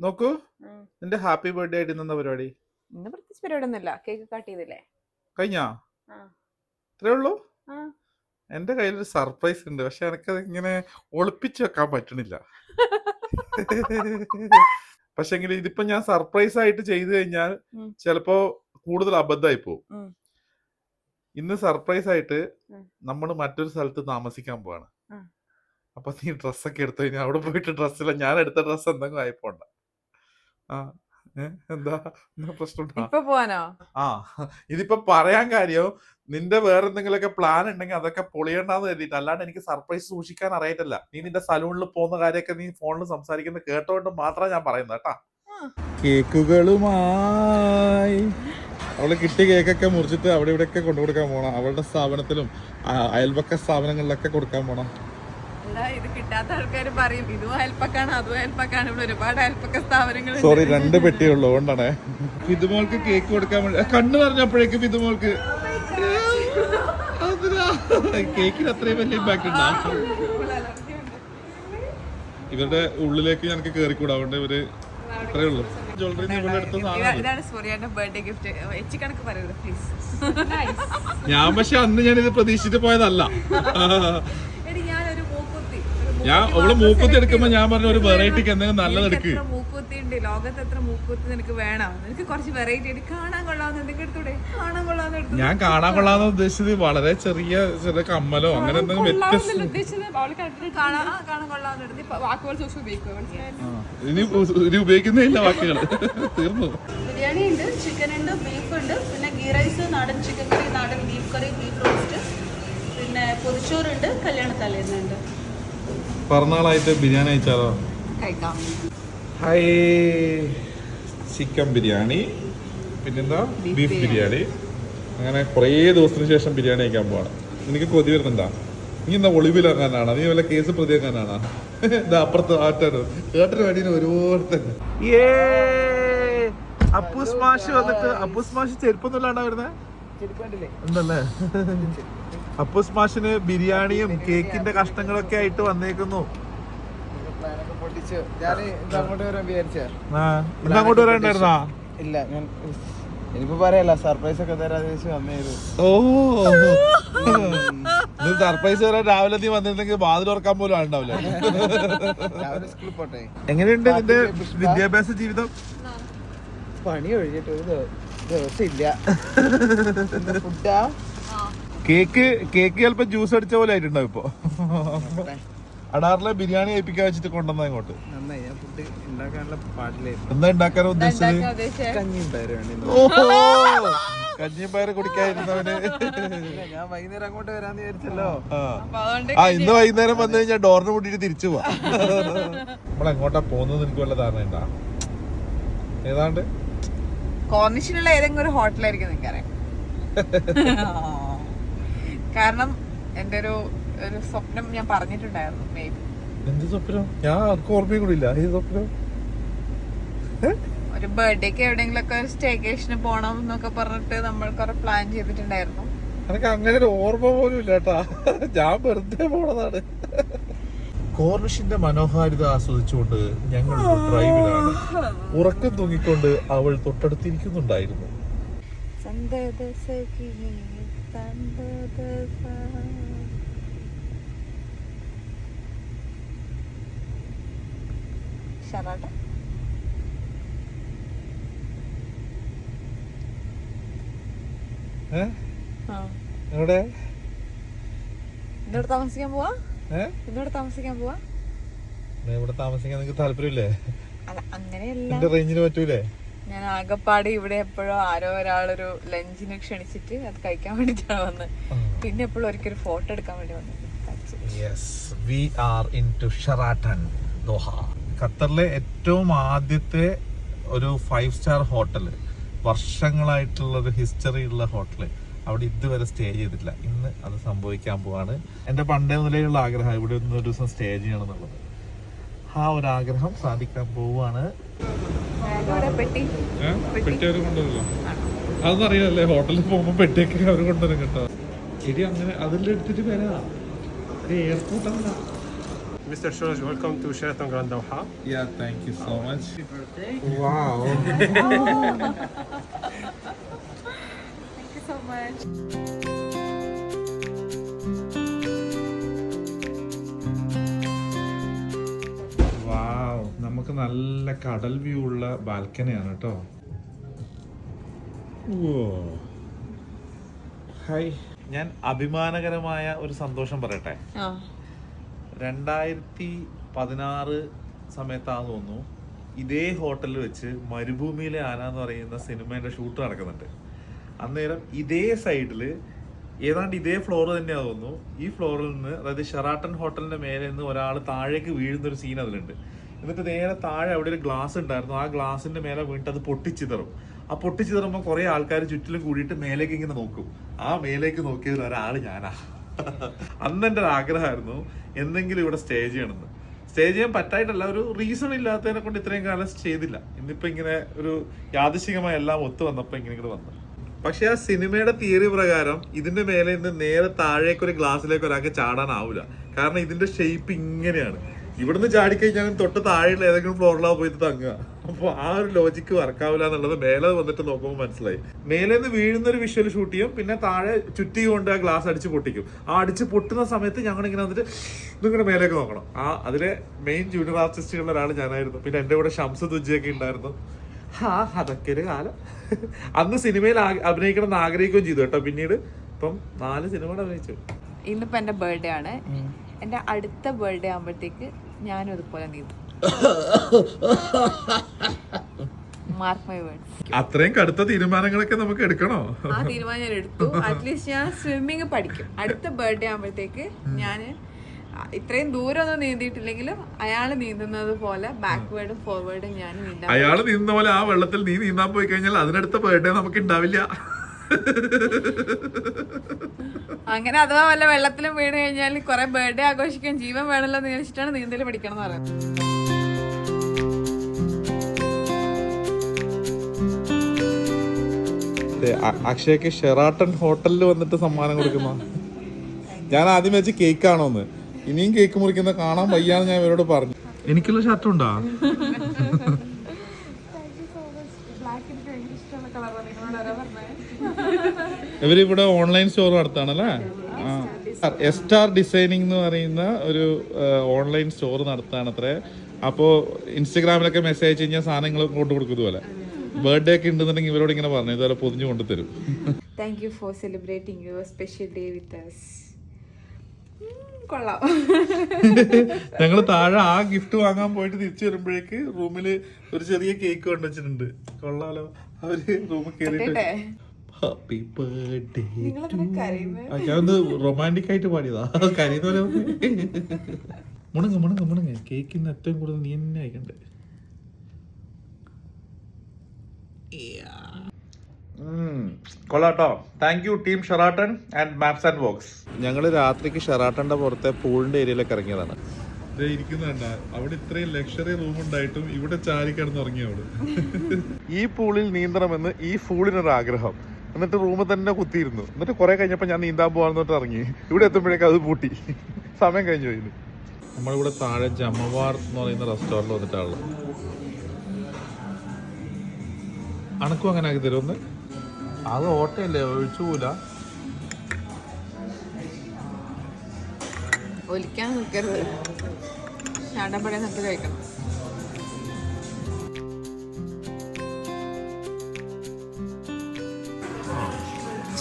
നോക്കൂ. നിന്റെ happy birthday ആയിട്ട് ഇന്ന പരിപാടി? ഇന്ന് പ്രത്യേകിച്ച് പരിപാടിയൊന്നുമില്ല. കേക്ക് കട്ട് ചെയ്തില്ലേ? കഴിഞ്ഞാ? ഇത്രേ ഉള്ളൂ. എന്റെ കയ്യിലൊരു സർപ്രൈസ് ഉണ്ട്. പക്ഷെ എനിക്കത് ഇങ്ങനെ ഒളിപ്പിച്ച് വെക്കാൻ പറ്റണില്ല. പക്ഷെങ്കിൽ ഇതിപ്പോ ഞാൻ സർപ്രൈസ് ആയിട്ട് ചെയ്തു കഴിഞ്ഞാൽ. ചിലപ്പോ കൂടുതൽ അബദ്ധമായി പോകും. ഇന്ന് സർപ്രൈസ് ആയിട്ട് നമ്മൾ മറ്റൊരു സ്ഥലത്ത് താമസിക്കാൻ പോവാണ്. അപ്പൊ നീ ഡ്രസ്സൊക്കെ എടുത്തു കഴിഞ്ഞാൽ അവിടെ പോയിട്ട് ഡ്രസ്സില്ല ഞാൻ എടുത്ത ഡ്രസ്സ് എന്തെങ്കിലും ആയിപ്പോണ്ട ആ ഏ? എന്താ എന്താ പ്രശ്നം ഇപ്പൊ പോവാനോ? ആ ഇതിപ്പോ പറയാൻ കാര്യം നിന്റെ വേറെ എന്തെങ്കിലുമൊക്കെ പ്ലാൻ ഉണ്ടെങ്കിൽ അതൊക്കെ പൊളിയണ്ടെന്ന് കരുതിയിട്ട് അല്ലാണ്ട് എനിക്ക് സർപ്രൈസ് സൂക്ഷിക്കാൻ അറിയത്തില്ല. നീ നിന്റെ സലൂണിൽ പോകുന്ന കാര്യമൊക്കെ നീ ഫോണിൽ സംസാരിക്കുന്ന കേട്ടോണ്ട് മാത്രമാണ് ഞാൻ പറയുന്നത് കേട്ടാ. കേക്കുകളുമായി. അവൾ കിട്ടിയ കേക്കൊക്കെ മുറിച്ചിട്ട് അവിടെ ഇവിടെയൊക്കെ കൊണ്ടു കൊടുക്കാൻ പോണം? അവളുടെ സ്ഥാപനത്തിലും അയൽവക്ക അയൽപക്ക സ്ഥാപനങ്ങളിലൊക്കെ കൊടുക്കാൻ പോണം? എന്താ ഇത്? കിട്ടാത്ത ആൾക്കാർ പറയും ഇതും അയൽപ്പക്കാണ് അതും അയൽപ്പക്കാണ്. ഇവിടെ ഒരുപാട് അയൽപ്പക്ക സ്ഥാപനങ്ങൾ സോറി രണ്ട് പെട്ടിയുള്ളൂ അതുകൊണ്ടാണ്. ഫിതുമോൾക്ക് കേക്ക് കൊടുക്കാൻ വേണ്ടി കണ്ണു പറഞ്ഞപ്പോഴേക്കും ഫിതുമോൾക്ക് കേക്കിന് അത്രയും വലിയ ഇമ്പാക്ട് ഉണ്ടാ? ഇവരുടെ ഉള്ളിലേക്ക് ഞങ്ങൾക്ക് കേറിക്കൂടാ അതുകൊണ്ട് ഇവർ അത്രേ ഉള്ളൂ. ജ്വല്ലറി ഇവിടെ എടുത്ത സാധനം ഇതാണ് സൂര്യാന്റെ ബർത്ത്ഡേ ഗിഫ്റ്റ് എച്ച് കണക്ക് പറയരുത് പ്ലീസ് ഞാൻ പക്ഷെ അന്ന് ഞാൻ ഇത് പ്രതീക്ഷിച്ചിട്ട് പോയതല്ല എടി ഞാനൊരു മൂക്കുത്തി ഒരു ഞാൻ അവൾ മൂക്കുത്തി എടുക്കുമ്പോ ഞാൻ പറഞ്ഞ ഒരു വെറൈറ്റിക്ക് എന്തെങ്കിലും നല്ലത് എടുക്കും. മൂക്കുത്തി ഉണ്ട് ലോകത്ത് എത്ര മൂക്കുത്തി നിനക്ക് വേണം? നിനക്ക് കുറച്ച് വെറൈറ്റി ആയിട്ട് കാണാൻ കൊള്ളാവുന്ന എടുത്തൂടെ? കാണാൻ കൊള്ളാവുന്ന ഞാൻ കാണാൻ കൊള്ളാന്ന് ഉദ്ദേശിച്ചത് വളരെ ചെറിയ ചെറിയ കമ്മലോ അങ്ങനെ എന്തെങ്കിലും വ്യത്യസ്ത. ഉദ്ദേശിച്ചത് അവൾ കണ്ടിട്ട് കാണാൻ കാണാൻ കൊള്ളാവുന്ന എടുത്ത് വാക്കുകൾ സൂക്ഷിച്ച് ഉപയോഗിക്കുക ഇനി ഇനി ഉപയോഗിക്കുന്നേ ഇല്ല വാക്കുകൾ തീർന്നു. ബിരിയാണി ഉണ്ട് ചിക്കൻ ഉണ്ട് ബീഫ് ഉണ്ട്. പിന്നെ ഗീ റൈസ് നാടൻ ചിക്കൻ കറി നാടൻ ബീഫ് കറി ബീഫ് റോസ്റ്റ് പിന്നെ പൊതിച്ചോറുണ്ട് കല്യാണ തലേന്നുണ്ട് പിറന്നാളായിട്ട് ബിരിയാണി അയച്ചാലോ ഹൈ ഹായ് ചിക്കൻ ബിരിയാണി പിന്നെന്താ? ബീഫ് ബിരിയാണി. അങ്ങനെ കുറേ ദിവസത്തിന് ശേഷം ബിരിയാണി കഴിക്കാൻ പോവാണ്. എനിക്ക് കൊതി വരുന്നുണ്ടാ? നീ എന്താ ഒളിവിലാക്കാനാണോ നീ വല്ല കേസ് പ്രതിയാക്കാനാണ്? ഇതാ അപ്പുറത്ത് ആറ്റാണ് കേട്ടൊരു വേണ്ടി ഒരുപാട് തന്നെ അപ്പൂസ് മാഷ് വന്നിട്ട് അപ്പൂസ് മാഷ് ചെരുപ്പൊന്നും വരുന്നേ? വരുന്നത് ഉണ്ടല്ലേ? അപ്പൂസ് മാഷിന് ബിരിയാണിയും കേക്കിന്റെ കഷ്ണങ്ങളൊക്കെ ആയിട്ട് വന്നേക്കുന്നു. പ്ലാനൊക്കെ പൊട്ടിച്ചു ഞാൻ അങ്ങോട്ട് വരാൻ വിചാരിച്ച ആ, ഇന്ന് അങ്ങോട്ട് വരണ്ടായിരുന്നാ ഇല്ല ഞാൻ ഇനിയിപ്പോ പറയല്ല സർപ്രൈസ് ഒക്കെ തരാതെ ഓ സർപ്രൈസ് വരാൻ രാവിലെ നീ വന്നിരുന്നെങ്കിൽ വാതിൽ തുറക്കാൻ പോലും ആളുണ്ടാവില്ല. എങ്ങനെയുണ്ട് നിന്റെ വിദ്യാഭ്യാസ ജീവിതം? പണി ഒഴിഞ്ഞിട്ട് ഒരു ദിവ- ദിവസം ഇല്ല. ഫുഡാ കേക്ക് കേക്ക് ചിലപ്പോ ജ്യൂസ് അടിച്ച പോലെ ആയിട്ടുണ്ടാവും ഇപ്പൊ. അടാറിലെ ബിരിയാണി കഴിപ്പിക്കാൻ വെച്ചിട്ട് കൊണ്ടുവന്ന ഇങ്ങോട്ട്. എന്താ ഉണ്ടാക്കാൻ ഉദ്ദേശിച്ചത്? ഓഹോ! കഞ്ഞിപ്പയറ് കുടിക്കാതിരുന്നവന്. ഞാൻ വൈകുന്നേരം അങ്ങോട്ട് വരാന്ന് വിചാരിച്ചല്ലോ. ആ. ഇന്ന് വൈകുന്നേരം വന്നു കഴിഞ്ഞാൽ ഡോറിന് കൂട്ടിട്ട് തിരിച്ചു പോവാ. നമ്മൾ എങ്ങോട്ടാ പോകുന്നത് എനിക്ക് വല്ല ധാരണ ഉണ്ടാ? ഏതാണ്ട്? കോർണിഷിലുള്ള ഏതെങ്കിലും ഒരു ഹോട്ടലായിരിക്കും നിനക്കറിയാം കാരണം എന്റെ ഒരു ഒരു സ്വപ്നം ഞാൻ പറഞ്ഞിട്ടുണ്ടായിരുന്നു മേ ബി എന്ത് സ്വപ്നം? ഞാൻ ആർക്കും ഓർമ്മയും കൂടി ഇല്ല ഈ സ്വപ്നം? ഒരു ബർത്ത്ഡേക്ക് എവിടെയെങ്കിലും ഒക്കെ ഒരു സ്റ്റേക്കേഷന് പോണം എന്നൊക്കെ പറഞ്ഞിട്ട് നമ്മൾ കുറെ പ്ലാൻ ചെയ്തിട്ടുണ്ടായിരുന്നു. എനിക്ക് അങ്ങനെ ഒരു ഓർമ്മ പോലും ഇല്ല കേട്ടാ. ഞാൻ വെറുതെ പോണതാണ്. കോർണിഷിന്റെ മനോഹാരിത ആസ്വദിച്ചുകൊണ്ട് ഞങ്ങൾ ഡ്രൈവിലാണ് ഉറക്കം തൂങ്ങിക്കൊണ്ട് അവൾ തൊട്ടടുത്തിരിക്കുന്നുണ്ടായിരുന്നു സന്തത സഖിനി, സന്തത സ- ഷറാട്ട. ഏ? ആ. എവിടെ? ഇന്നോട് താമസിക്കാൻ പോവാ? ഇന്നോട് താമസിക്കാൻ പോവാ? ഇവിടെ താമസിക്കാൻ നിങ്ങൾക്ക് താല്പര്യമില്ലേ? അങ്ങനെയല്ല. റേഞ്ചിന് പറ്റൂലേ? ഞാൻ ആകെപ്പാട് ഇവിടെ എപ്പോഴും ആരോ ഒരാളൊരു ലഞ്ചിന് ക്ഷണിച്ചിട്ട് അത് കഴിക്കാൻ വേണ്ടിട്ടാണ് വന്നത് പിന്നെ എപ്പോഴും ഒരിക്കലും ഫോട്ടോ എടുക്കാൻ വേണ്ടി വന്നത് we are in to Sheraton Doha ഖത്തറിലെ ഏറ്റവും ആദ്യത്തെ ഒരു ഫൈവ് സ്റ്റാർ ഹോട്ടൽ വർഷങ്ങളായിട്ടുള്ള ഒരു ഹിസ്റ്ററി ഉള്ള ഹോട്ടൽ അവിടെ ഇതുവരെ സ്റ്റേ ചെയ്തിട്ടില്ല. ഇന്ന് അത് സംഭവിക്കാൻ പോവാണ്. എന്റെ പണ്ടേ മുതലേ ഉള്ള ആഗ്രഹം ഇവിടെ ഒന്ന് ഒരു ദിവസം സ്റ്റേ ചെയ്യണം എന്നുള്ളത്. ആ ഒരു ആഗ്രഹം സാധിക്കാൻ പോവാണ് പെട്ടി പെട്ടി അവർ കൊണ്ടുവരല്ലോ അതൊന്നും അറിയാല്ലേ ഹോട്ടലിൽ പോകുമ്പോൾ പെട്ടിയൊക്കെ അവർ കൊണ്ടുവരും കേട്ടോ ശരി അങ്ങനെ അതിലെടുത്തിട്ട് വരാം എയർപോർട്ട് അല്ല Mr. Shoraj, welcome to Sheraton Grand Doha. Yeah, thank you so much. Wow. Thank you so much. നമുക്ക് നല്ല കടൽ വ്യൂ ഉള്ള ബാൽക്കണിയാണ് കേട്ടോ ഹായ് ഞാൻ അഭിമാനകരമായ ഒരു സന്തോഷം പറയട്ടെ. ആ. രണ്ടായിരത്തി പതിനാറ് സമയത്താന്ന് തോന്നുന്നു ഇതേ ഹോട്ടലിൽ വെച്ച് മരുഭൂമിയിലെ ആന എന്ന് പറയുന്ന സിനിമയുടെ ഷൂട്ട് നടക്കുന്നുണ്ട്. അന്നേരം ഇതേ സൈഡിൽ ഏതാണ്ട് ഇതേ ഫ്ലോർ തന്നെയാ തോന്നുന്നു. ഈ ഫ്ലോറിൽ നിന്ന് അതായത് ഷെറാട്ടൺ ഹോട്ടലിന്റെ മേലെ നിന്ന് ഒരാൾ താഴേക്ക് വീഴുന്ന ഒരു സീൻ അതിലുണ്ട്. എന്നിട്ട് നേരെ താഴെ അവിടെ ഒരു ഗ്ലാസ് ഉണ്ടായിരുന്നു. ആ ഗ്ലാസിന്റെ മേലെ വീണിട്ട് അത് പൊട്ടിച്ചിതറും ആ പൊട്ടിച്ചിതറുമ്പോൾ കുറെ ആൾക്കാർ ചുറ്റിലും കൂടിയിട്ട് മേലേക്ക് ഇങ്ങനെ നോക്കും. ആ മേലേക്ക് നോക്കിയതിൽ ഒരാൾ ഞാനാ. അന്ന് എന്റെ ഒരു ആഗ്രഹമായിരുന്നു എന്തെങ്കിലും ഇവിടെ സ്റ്റേ ചെയ്യണമെന്ന്. സ്റ്റേ ചെയ്യാൻ പറ്റായിട്ടല്ല ഒരു റീസൺ ഇല്ലാത്തതിനെ കൊണ്ട് ഇത്രയും കാലം ചെയ്തില്ല. ഇന്നിപ്പോ ഇങ്ങനെ ഒരു യാദൃശികമായി എല്ലാം ഒത്തു വന്നപ്പോ ഇങ്ങനെ ഇങ്ങോട്ട് വന്നു. പക്ഷെ ആ സിനിമയുടെ തിയറി പ്രകാരം ഇതിന്റെ മേലെ നിന്ന് നേരെ താഴേക്ക് ഒരു ഗ്ലാസ്സിലേക്ക് ഒരാൾക്ക് ചാടാനാവില്ല കാരണം ഇതിന്റെ ഷേപ്പ് ഇങ്ങനെയാണ്. ഇവിടുന്ന് ചാടിക്കഴിഞ്ഞാലും തൊട്ട് താഴെയുള്ള ഏതെങ്കിലും ഫ്ലോറിലാ പോയിട്ട് തങ്ങുക. അപ്പൊ ആ ഒരു ലോജിക്ക് വർക്കാവില്ല എന്നുള്ളത് മേലെ വന്നിട്ട് നോക്കുമ്പോൾ മനസ്സിലായി. മേലെ നിന്ന് വീഴുന്ന ഒരു വിഷ്വൽ ഷൂട്ട് ചെയ്യും പിന്നെ താഴെ ചുറ്റി കൊണ്ട് ആ ഗ്ലാസ് അടിച്ച് പൊട്ടിക്കും. ആ അടിച്ച് പൊട്ടുന്ന സമയത്ത് ഞങ്ങൾ ഇങ്ങനെ വന്നിട്ട് ഇതിങ്ങനെ മേലേക്ക് നോക്കണം. ആ അതിലെ മെയിൻ ജൂനിയർ ആർട്ടിസ്റ്റുകളിൽ ഒരാൾ ഞാനായിരുന്നു. പിന്നെ എന്റെ കൂടെ ഷംസ് ദുജ്ജയൊക്കെ ഉണ്ടായിരുന്നു. ആ അതൊക്കെ ഒരു കാലം. അന്ന് സിനിമയിൽ അഭിനയിക്കണം എന്ന് ആഗ്രഹിക്കുകയും ചെയ്തു കേട്ടോ പിന്നീട്. ഇപ്പം നാല് സിനിമകൾ അഭിനയിച്ചു. ഇന്നിപ്പോ എന്റെ ബർത്ത്ഡേ ആണ്. എന്റെ അടുത്ത ബർത്ത്ഡേ ആകുമ്പോഴത്തേക്ക് ഞാനും അതുപോലെ നീന്തും. മാർക്ക് മൈ വേർഡ്സ് അത്രയും കടുത്ത തീരുമാനങ്ങളൊക്കെ നമുക്ക് എടുക്കണോ? ആ തീരുമാനം ഞാൻ എടുത്തു. അറ്റ്ലീസ്റ്റ് ഞാൻ സ്വിമ്മിങ് പഠിക്കും. അടുത്ത ബർത്ത്ഡേ ആകുമ്പോഴത്തേക്ക് ഞാൻ ഇത്രയും ദൂരം ഒന്നും നീന്തിയിട്ടില്ലെങ്കിലും അയാൾ നീന്തുന്നത് പോലെ ബാക്ക്വേർഡും ഫോർവേഡും ഞാൻ നീന്താൻ അയാൾ നീന്തുന്ന പോലെ ആ വെള്ളത്തിൽ നീ നീന്താൻ പോയി കഴിഞ്ഞാൽ അതിനടുത്ത ബർത്ത്ഡേ നമുക്ക് ഉണ്ടാവില്ല. അങ്ങനെ അഥവാ വല്ല വെള്ളത്തിലും വീണ് കഴിഞ്ഞാൽ കുറെ ബർത്ത്ഡേ ആഘോഷിക്കാൻ ജീവൻ വേണമല്ലോ എന്ന് വിചാരിച്ചിട്ടാണ് നീന്തൽ പഠിക്കണം എന്ന് പറയുന്നത് അക്ഷയ്ക്ക് ഷെറാട്ടൺ ഹോട്ടലിൽ വന്നിട്ട് സമ്മാനം കൊടുക്കുന്ന. ഞാൻ ആദ്യം വെച്ച് കേക്ക് ആണോന്ന് ഇനിയും കേക്ക് മുറിക്കുന്ന കാണാൻ വയ്യാന്ന് ഞാൻ ഇവരോട് പറഞ്ഞു. എനിക്കുള്ള ഷർട്ട് ഇവരിവിടെ ഓൺലൈൻ സ്റ്റോർ നടത്താണല്ലേ? എസ്റ്റാർ ഡിസൈനിങ് എന്ന് പറയുന്ന ഒരു ഓൺലൈൻ സ്റ്റോർ നടത്താണ് അത്രേ അപ്പോൾ ഇൻസ്റ്റഗ്രാമിലൊക്കെ മെസ്സേജ് അയച്ചു കഴിഞ്ഞാൽ സാധനങ്ങൾ കൊണ്ട് കൊടുക്കും ഇതുപോലെ. ബർത്ത്ഡേ ഒക്കെ ഉണ്ടെന്നുണ്ടെങ്കിൽ ഇവരോട് ഇങ്ങനെ പറഞ്ഞു ഇതുപോലെ പൊതിഞ്ഞു കൊണ്ടു തരും. Thank you for celebrating your special day with us കൊള്ളാം. ഞങ്ങൾ താഴെ ആ ഗിഫ്റ്റ് വാങ്ങാൻ പോയിട്ട് തിരിച്ചു വരുമ്പോഴേക്ക് റൂമിൽ ഒരു ചെറിയ കേക്ക് കൊണ്ടുവച്ചിട്ടുണ്ട്. കൊള്ളാലോ. അവർ റൂമിൽ കേറിയിട്ട്. കേട്ടെ ഹാപ്പി ബർത്ത്ഡേ ഞാനൊന്ന് റൊമാന്റിക് ആയിട്ട് പാടിയതാ. കരയുന്ന പോലെ മുണങ്ങ മുണങ്ങ മുണങ്ങ. കേക്കിന്ന് ഏറ്റവും കൂടുതൽ നീ തന്നെ അയക്കണ്ടേ? കൊള്ളാട്ടോ. Thank you team Sheraton and maps and vox ഞങ്ങൾ രാത്രിക്ക് ഷെറാട്ടന്റെ പുറത്തെ പൂളിന്റെ ഏരിയയിലൊക്കെ ഇറങ്ങിയതാണ്. ഇരിക്കുന്നുണ്ട അവിടെ ഇത്രയും ലക്ഷറി റൂം ഉണ്ടായിട്ടും ഇവിടെ ചാരി കിടന്ന് ഉറങ്ങി അവിടെ. ഈ പൂളിൽ നീന്തണമെന്ന് ഈ ഫൂളിനൊരു ആഗ്രഹം. എന്നിട്ട് റൂമിൽ തന്നെ കുത്തിയിരുന്നു. എന്നിട്ട് കുറെ കഴിഞ്ഞപ്പോൾ ഞാൻ നീന്താൻ പോകാന്നിട്ട് ഇറങ്ങി. ഇവിടെ എത്തുമ്പോഴേക്കും അത് പൂട്ടി. സമയം കഴിഞ്ഞു പോയിരുന്നു നമ്മളിവിടെ താഴെ ജമവാർ എന്ന് പറയുന്ന റെസ്റ്റോറന്റ് വന്നിട്ടാണുള്ളത്. അണക്കും അങ്ങനെ ആക്കി തരുമെന്ന്? അത് ഓട്ടയല്ലേ ഒഴിച്ചു പോല ഒലിക്കാൻ നിൽക്കരുത്. ചാണ്ടപ്പടയെ നട്ട് കഴിക്കണം.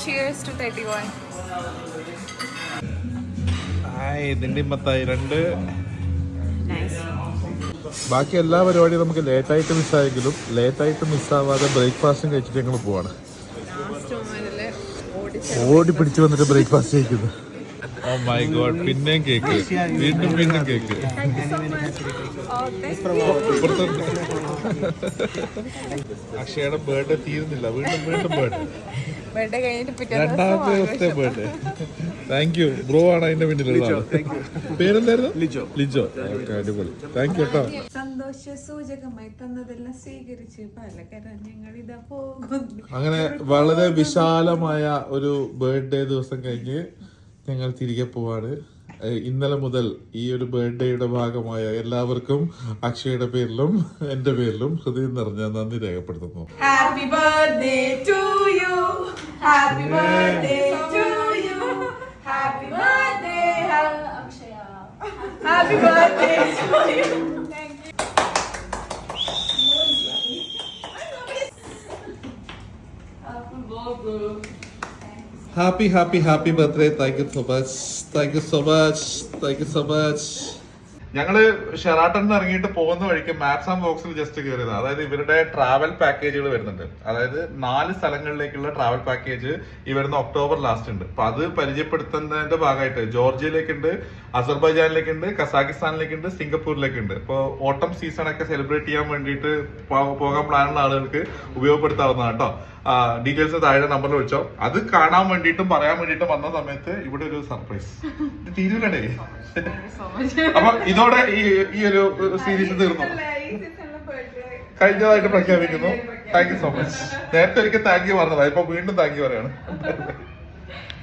Cheers to 31. ഇതിന്റെ മത്തായി രണ്ട്. Nice. ബാക്കി എല്ലാ പരിപാടിയും നമുക്ക് ലേറ്റ് ആയിട്ട് മിസ്സായെങ്കിലും ലേറ്റ് ആയിട്ട് മിസ്സാവാതെ ബ്രേക്ക്ഫാസ്റ്റും കഴിച്ചിട്ട് ഞങ്ങൾ പോവാണ്. ഓടി പിടിച്ചു വന്നിട്ട് ബ്രേക്ക്ഫാസ്റ്റ് കഴിക്കുന്നു. ഓ മൈ ഗോഡ് പിന്നെയും കേക്ക്. വീണ്ടും വീണ്ടും കേക്ക്. Oh, thank you. അക്ഷയുടെ ബർത്ത്ഡേ തീരുന്നില്ല. വീണ്ടും വീണ്ടും ബർത്ത്ഡേ കഴിഞ്ഞിട്ട് പിറ്റേ രണ്ടാമത്തെ ദിവസത്തെ ബർത്ത്ഡേ താങ്ക് യു ബ്രോ ആണ് അതിന്റെ പിന്നിലുള്ള ആൾ. പേരെന്തായിരുന്നു? ലിജോ. ലിജോ. ഓക്കെ അടിപൊളി. താങ്ക് യു കേട്ടോ സന്തോഷ സൂചകമായി തന്നതെല്ലാം സ്വീകരിച്ച് ഞങ്ങൾ ഇതാ പോകുന്നു. അങ്ങനെ വളരെ വിശാലമായ ഒരു ബർത്ത്ഡേ ദിവസം കഴിഞ്ഞ് ഞങ്ങൾ തിരികെ പോവാണ്. ഇന്നലെ മുതൽ ഈ ഒരു ബർത്ത്ഡേയുടെ ഭാഗമായ എല്ലാവർക്കും അക്ഷയുടെ പേരിലും എന്റെ പേരിലും ഹൃദയം നിറഞ്ഞ നന്ദി രേഖപ്പെടുത്തുന്നു. Happy birthday to you happy birthday to you happy birthday Akshaya. Happy birthday to you happy happy happy birthday thank you so much thank you so much thank you so much ഞങ്ങൾ Sheraton ഇറങ്ങിയിട്ട് പോകുന്ന വഴിക്ക് maps and ബോക്സിൽ just കയറിയത്. അതായത് ഇവരുടെ travel പാക്കേജുകൾ വരുന്നുണ്ട്. അതായത് നാല് സ്ഥലങ്ങളിലേക്കുള്ള ട്രാവൽ പാക്കേജ് ഈ ഒക്ടോബർ ലാസ്റ്റ് ഉണ്ട്. അപ്പൊ അത് പരിചയപ്പെടുത്തുന്നതിന്റെ ഭാഗമായിട്ട് ജോർജിയയിലേക്കുണ്ട് അസർബൈജാനിലേക്കുണ്ട് കസാഖിസ്ഥാനിലേക്കുണ്ട് സിംഗപ്പൂരിലേക്കുണ്ട്. ഇപ്പോൾ ഓട്ടം സീസൺ ഒക്കെ സെലിബ്രേറ്റ് ചെയ്യാൻ വേണ്ടിയിട്ട് പോകാൻ പ്ലാനുള്ള ആളുകൾക്ക് ഉപയോഗപ്പെടുത്താവുന്നതാണ് കേട്ടോ ഡീറ്റെയിൽസ് താഴെ നമ്പറിൽ വിളിച്ചോ അത് കാണാൻ വേണ്ടിയിട്ടും പറയാൻ വേണ്ടിയിട്ടും വന്ന സമയത്ത് ഇവിടെ ഒരു സർപ്രൈസ് തീരുവല്ലേ അപ്പൊ ഇതോടെ ഈ ഈ ഒരു സീരീസ് തീർന്നു. കഴിഞ്ഞതായിട്ട് പ്രഖ്യാപിക്കുന്നു. താങ്ക് യു സോ മച്ച് നേരത്തെ ഒരിക്കൽ താങ്ക് യു പറഞ്ഞതാ. ഇപ്പൊ വീണ്ടും താങ്ക് യു പറയാണ്.